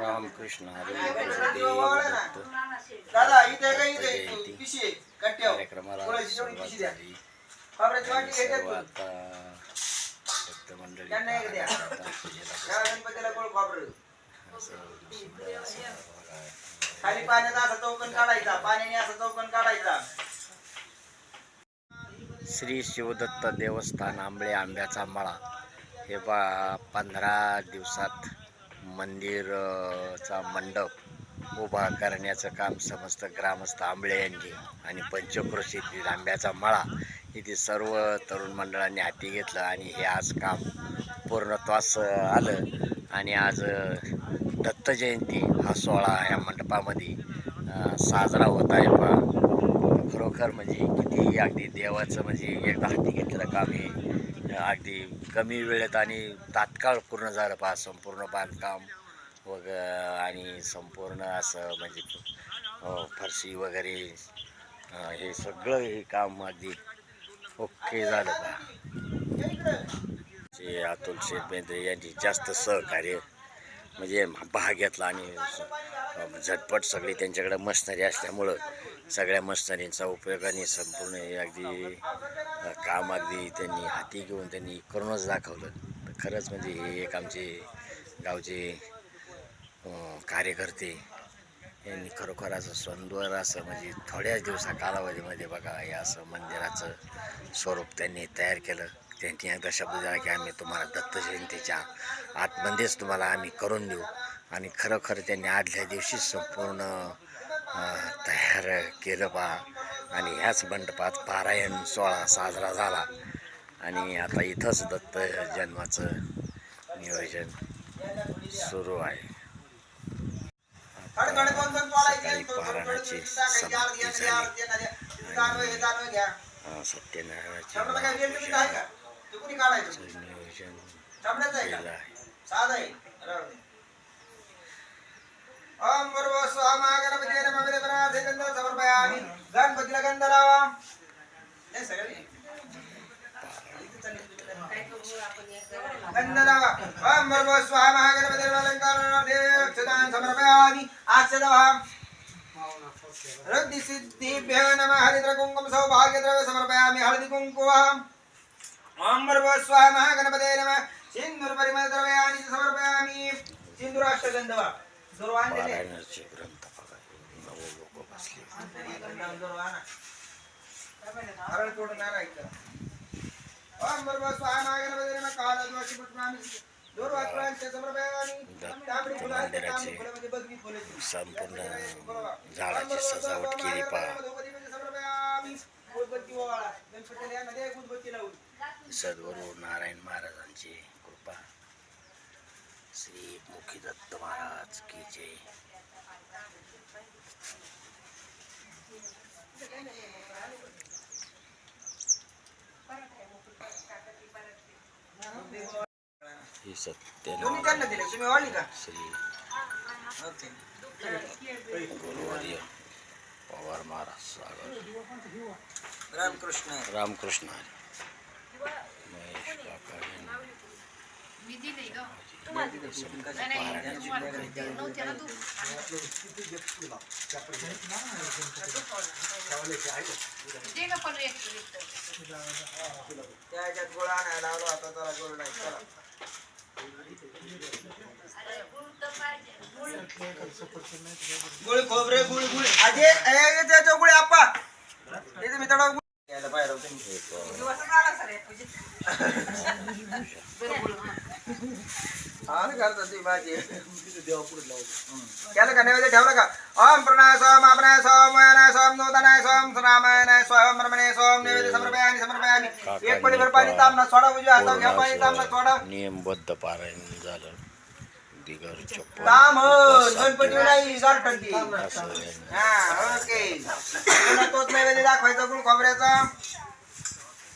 रामकृष्ण हरी जयंती. कार्यक्रमाला सुरुवात झाली. सर्व. आता भक्तमंडळी बघा. खाली पाण्याचा असा चौकन काढायचा. पाण्याने असा चौकन काढायचा. श्री शिवदत्त देवस्थान आंबळे आंब्याचा मळा. हे बा पंधरा दिवसात मंदिरचा मंडप उभा करण्याचं काम समस्त ग्रामस्थ आंबळे यांनी आणि पंचक्रोशीतील आंब्याचा मळा इथे सर्व तरुण मंडळांनी हाती घेतलं आणि हे आज काम पूर्णत्वास आलं. आणि आज दत्त जयंती हा सोहळा या मंडपामध्ये साजरा होत आहे. पहा. खरोखर म्हणजे किती अगदी देवाचं म्हणजे एकदा हाती घेतलेलं काम हे अगदी कमी वेळेत आणि तात्काळ पूर्ण झालं पहा संपूर्ण बांधकाम वग आणि संपूर्ण असं म्हणजे फरशी वगैरे हे सगळं हे काम अगदी ओके झालं पहा. जे अतुल शेठ बेंद्रे यांची जास्त सहकार्य म्हणजे भाग घेतला आणि झटपट सगळी त्यांच्याकडे मशनरी असल्यामुळं सगळ्या मशनरींचा उपयोग आणि संपूर्ण हे अगदी काम अगदी त्यांनी हाती घेऊन त्यांनी करूनच दाखवलं. तर खरंच म्हणजे हे एक आमचे गावचे कार्यकर्ते यांनी खरोखर असं सुंदर असं म्हणजे थोड्याच दिवसा कालावधीमध्ये बघा हे असं मंदिराचं स्वरूप त्यांनी तयार केलं. त्यांनी एकदा शब्द दिला की आम्ही तुम्हाला दत्त जयंतीच्या आतमध्येच तुम्हाला आम्ही करून देऊ. आणि खरोखर त्यांनी आदल्या दिवशीच संपूर्ण तयार केलं बा. आणि ह्याच मंडपात पारायण सोहळा साजरा झाला. आणि आता इथंच दत्त जन्माचं नियोजन सुरू आहे. सकाळी पारायणाची समाप्ती झाली. सत्यनारायणाची नियोजन केलं आहे. आहे. ओम भूर्भुवः स्वः महागणपती नमः विद्महे गंध समर्पयामि। गणपतीला गंध लावा हे सगळे गंध लावा ओम भूर्भुवः स्वः महागणपती नमः अलंकारणार्थे अक्षतां समर्पयामि अक्षतः रक्ति सिद्धिभ्य नमः हरिद्र कुंकुम सौभाग्य द्रव्य समर्पयामि हळदी कुंकुम ओम भूर्भुवः स्वः महागणपते नमः सिंदूर परिमळ द्रव्यानि समर्पयामि। सिंदूराष्टगंधवा पारायणाचे ग्रंथ बघा नव लोक बसले. संपूर्ण झाडाची सजावट केली पहा. सद्गुरू नारायण महाराजांची कृपा. श्री मुखी दत्त महाराज की जय ही का श्री गुरुवर्य पवार महाराज सागर रामकृष्ण रामकृष्ण महेश काका विधी नाही ग. पारायणाची नाही तुम्हाला नव्हते ना तू. दे ना पण एक त्या ह्याच्यात गोळ आणायला लावला होता त्याला गोळ नाही. चला. गुळ खोबरे गुळ गुळ. ए, त्याच्या गुळे आप्पा. इथे मी तडा गुळ यायला पाहिजे होतं मी. हा नैवेद्य? ठेवलं का? ओम प्रणाय सोम आपणाय सोम वयनाय सोम नूतनाय सोम सुनामयनाय सोम ब्रह्मणे सोम नैवेद्य समर्पयामि एक पडीभर पाणी तांबणा सोडा उजव्या हातावर घ्या पाणी तांबणा सोडा. नियमबद्ध पारायण झालं. दिगर चप्पल. ताम गणपती नाही हा ओके. पुन्हा तोच नैवेद्य दाखवायचा गुळ खोबऱ्याचा